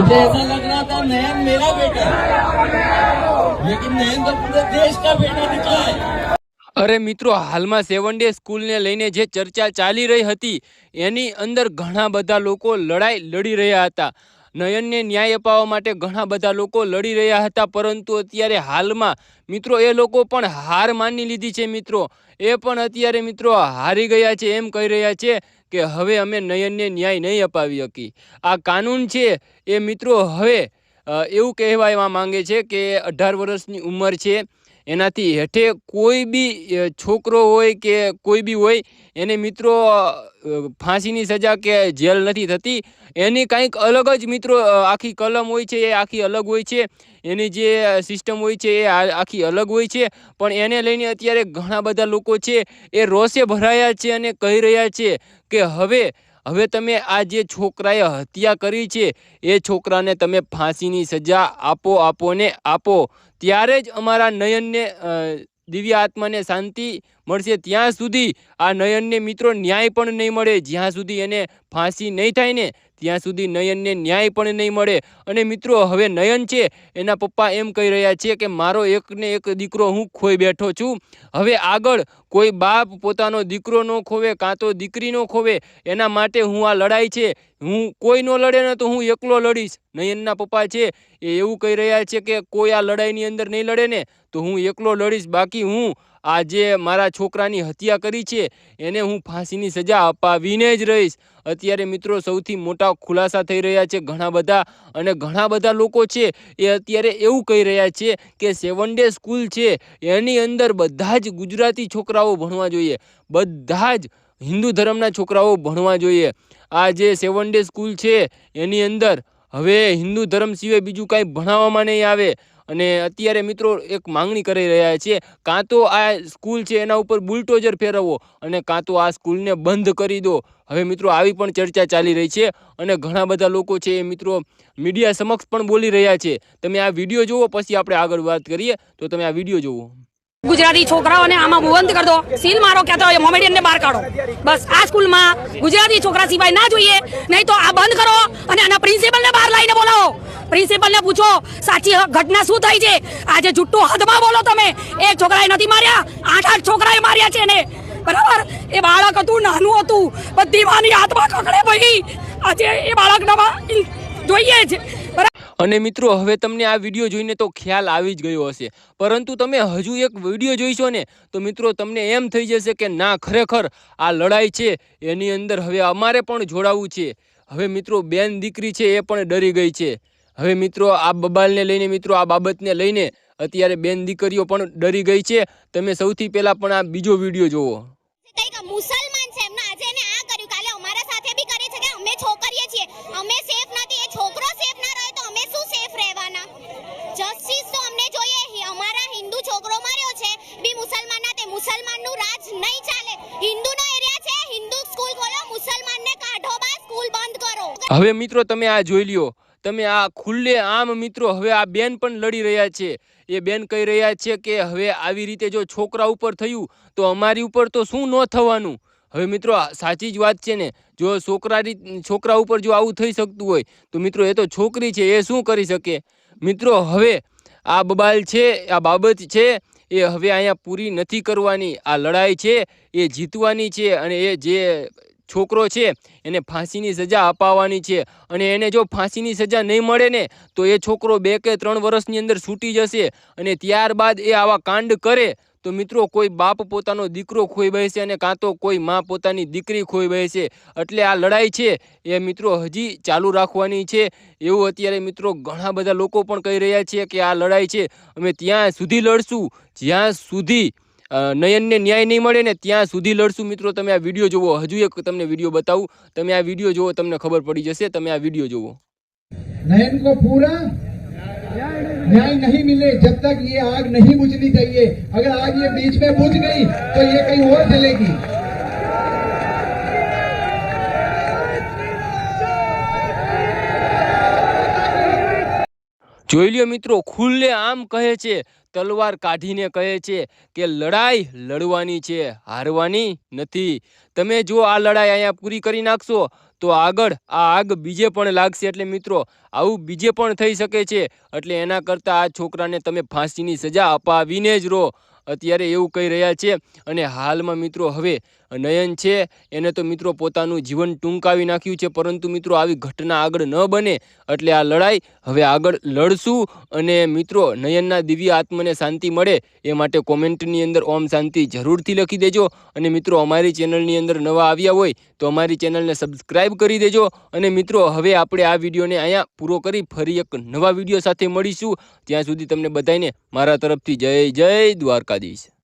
मुझे ऐसा लग रहा था नयन मेरा बेटा है लेकिन नयन तो पूरे देश का बेटा निकला है અરે મિત્રો હાલમાં સેવન ડે સ્કૂલને લઈને જે ચર્ચા ચાલી રહી હતી એની અંદર ઘણા બધા લોકો લડાઈ લડી રહ્યા હતા નયનને ન્યાય અપાવવા માટે ઘણા બધા લોકો લડી રહ્યા હતા પરંતુ અત્યારે હાલમાં મિત્રો એ લોકો પણ હાર માની લીધી છે મિત્રો એ પણ અત્યારે મિત્રો હારી ગયા છે એમ કહી રહ્યા છે કે હવે અમે નયનને ન્યાય નહીં અપાવી શકી આ કાનૂન છે એ મિત્રો હવે એવું કહેવાય માંગે છે કે અઢાર વર્ષની ઉંમર છે. એનાથી હેઠે કોઈ બી છોકરો હોય કે કોઈ બી હોય, એને મિત્રો ફાંસીની સજા કે જેલ નથી થતી. એની કંઈક અલગ જ મિત્રો આખી કલમ હોય છે, એ આખી અલગ હોય છે. એની જે સિસ્ટમ હોય છે, એ આખી અલગ હોય છે. પણ એને લઈને અત્યારે ઘણા બધા લોકો છે, એ રોષે ભરાયા છે અને કહી રહ્યા છે કે હવે હવે તમે આ જે છોકરાએ હત્યા કરી છે, એ છોકરાને તમે ફાંસીની સજા આપો આપો આપો. ત્યારે જ અમારા નયનને દિવ્ય આત્માને શાંતિ મળશે. ત્યાં સુધી આ નયનને મિત્રો ન્યાય પણ નહીં મળે. જ્યાં સુધી એને ફાંસી નહીં થાય ને ત્યાં સુધી નયનને ન્યાય પણ નહીં મળે. અને મિત્રો, હવે નયન છે. એના પપ્પા એમ કહી રહ્યા છે કે, મારો એકને એક દીકરો હું ખોઈ બેઠો છું. હવે આગળ કોઈ બાપ પોતાનો દીકરો ન ખોવે, કાં તો દીકરી ન ખોવે. એના માટે હું આ લડાઈ છે. હું કોઈ નો લડે ને તો હું એકલો લડીશ. નયનના પપ્પા છે એ એવું કહી રહ્યા છે કે, કોઈ આ લડાઈની અંદર નહીં લડે ને તો હું એકલો લડીશ. બાકી હું આ જે મારા છોકરાની હત્યા કરી છે, એને હું ફાંસીની સજા અપાવીને જ રહીશ. અત્યારે મિત્રો સૌથી મોટા ખુલાસા થઈ રહ્યા છે ઘણા બધા અને ઘણા બધા લોકો છે એ અત્યારે એવું કહી રહ્યા છે કે સેવન ડે સ્કૂલ છે, એની અંદર બધા જ ગુજરાતી છોકરાઓ ભણવા જોઈએ. બધા જ હિન્દુ ધર્મના છોકરાઓ ભણવા જોઈએ. આ જે સેવન ડે સ્કૂલ છે, એની અંદર હવે હિન્દુ ધર્મ સિવાય બીજું કાંઈ ભણાવવામાં નહીં આવે. અને અત્યારે મિત્રો એક માંગણી કરી રહ્યા છે કાં તો આ સ્કૂલ છે એના ઉપર બુલટોઝર ફેરવવો અને કાં તો આ સ્કૂલને બંધ કરી દો. હવે મિત્રો આવી પણ ચર્ચા ચાલી રહી છે અને ઘણા બધા લોકો છે એ મિત્રો મીડિયા સમક્ષ પણ બોલી રહ્યા છે. તમે આ વીડિયો જુઓ, પછી આપણે આગળ વાત કરીએ. તો તમે આ વીડિયો જુઓ. ગુજરાતી છોકરાઓને આમાં બંધ કરી દો. સીલ મારો, કહેતા હોય મોમેડિયન ને બહાર કાઢો. બસ, આ સ્કૂલમાં ગુજરાતી છોકરા સિવાય ના જોઈએ. નહીં તો આ બંધ કરો અને આના પ્રિન્સિપલ ને બહાર લાવીને બોલાવો. પ્રિન્સિપલ ને પૂછો, સાચી ઘટના શું થઈ છે? આજે જુઠ્ઠું હદમાં બોલો તમે. એક છોકરાએ નથી માર્યા આઠ આઠ છોકરાએ માર્યા છે એને. બરાબર? એ બાળક હતું, નાનું હતું, બધી માની હાથમાં કકડે ભાઈ આજે એ બાળકનામાં જોઈએ બરાબર અને મિત્રો, હવે તમને આ વીડિયો જોઈને તો ખ્યાલ આવી જ ગયો હશે. પરંતુ તમે હજુ એક વીડિયો જોઈશો ને, તો મિત્રો, તમને એમ થઈ જશે કે ના, ખરેખર આ લડાઈ છે, એની અંદર હવે અમારે પણ જોડાવું છે. હવે મિત્રો, બેન દીકરી છે, એ પણ ડરી ગઈ છે. હવે મિત્રો આ બબાલને લઈને મિત્રો આ બાબતને લઈને અત્યારે બેન દીકરીઓ પણ ડરી ગઈ છે. તમે સૌથી પહેલાં પણ આ બીજો વીડિયો જુઓ મુસલમાન છે એમના આજે એને આ કર્યું. કાલે અમારા સાથે બી કરે છે કે અમે છોકરીએ છીએ. અમે સેફ નથી. એ છોકરો સેફ ના રહે તો અમે શું સેફ રહેવાના? જસ્ટિસ તો અમને જોઈએ. અમારા હિન્દુ છોકરો માર્યો છે. બી તે મુસલમાનનું રાજ નહીં ચાલે. હિન્દુનો એરિયા છે. હિન્દુ સ્કૂલ ખોલો મુસલમાનને કાઢો બા સ્કૂલ બંધ કરો. હવે મિત્રો તમે આ જોઈ લ્યો. તમે આ ખુલ્લે આમ મિત્રો, હવે આ બેન પણ લડી રહ્યા છે. એ બેન કહી રહ્યા છે કે હવે આવી રીતે જો છોકરા ઉપર થયું, તો અમારી ઉપર તો શું ન થવાનું? હવે મિત્રો સાચી જ વાત છે ને. જો છોકરા છોકરા ઉપર જો આવું થઈ શકતું હોય, તો મિત્રો એ તો છોકરી છે, એ શું કરી શકે? મિત્રો, હવે આ બબાલ છે, આ બાબત છે, એ હવે અહીંયા પૂરી નથી કરવાની. આ લડાઈ છે, એ જીતવાની છે, અને એ જે છોકરો છે, એને ફાંસીની સજા અપાવવાની છે. અને એને જો ફાંસીની સજા નહીં મળે ને, તો એ છોકરો બે કે ત્રણ વર્ષની અંદર છૂટી જશે. અને ત્યારબાદ એ આવા કાંડ કરે, તો મિત્રો કોઈ બાપ પોતાનો દીકરો ખોઈ બેસે અને કાં તો કોઈ માં પોતાની દીકરી ખોઈ બેસે. એટલે આ લડાઈ છે, એ મિત્રો હજી ચાલુ રાખવાની છે. એવું અત્યારે મિત્રો ઘણા બધા લોકો પણ કહી રહ્યા છે કે આ લડાઈ છે, અમે ત્યાં સુધી લડશું. જ્યાં સુધી નયનને ન્યાય નહીં મળે ને ત્યાં સુધી લડશું મિત્રો તમે આ વિડીયો જુઓ હજુ એક તમને વિડીયો બતાવું તમે આ વિડીયો જુઓ તમને ખબર પડી જશે તમે આ વિડીયો જુઓ नयन को पूरा न्याय नहीं मिले जब तक ये आग नहीं बुझनी चाहिए अगर आग ये बीच में बुझ गई तो ये कहीं और जलेगी જોઈ લ્યો મિત્રો, ખુલ્લે આમ કહે છે, તલવાર કાઢીને કહે છે કે લડાઈ લડવાની છે, હારવાની નથી. તમે જો આ લડાઈ અહીંયા પૂરી કરી નાખશો, તો આગળ આ આગ બીજે પણ લાગશે. એટલે મિત્રો, આવું બીજે પણ થઈ શકે છે. એટલે એના કરતાં આ છોકરાને તમે ફાંસીની સજા અપાવીને જ રહો. અત્યારે એવું કહી રહ્યા છે અને હાલમાં મિત્રો, હવે નયન છે. એને તો મિત્રો પોતાનું જીવન ટૂંકાવી નાખ્યું છે. પરંતુ મિત્રો આવી ઘટના આગળ ન બને એટલે આ લડાઈ હવે આગળ લડશું અને મિત્રો નયનના દિવ્ય આત્મને શાંતિ મળે એ માટે કોમેન્ટની અંદર ઓમ શાંતિ જરૂરથી લખી દેજો. અને મિત્રો અમારી ચેનલની અંદર નવા આવ્યા હોય તો અમારી ચેનલને સબસ્ક્રાઈબ કરી દેજો. અને મિત્રો હવે આપણે આ વિડીયોને અહીંયા પૂરો કરી ફરી એક નવા વીડિયો સાથે મળીશું. ત્યાં સુધી તમને બધાને મારા તરફથી જય જય દ્વારકાધીશ.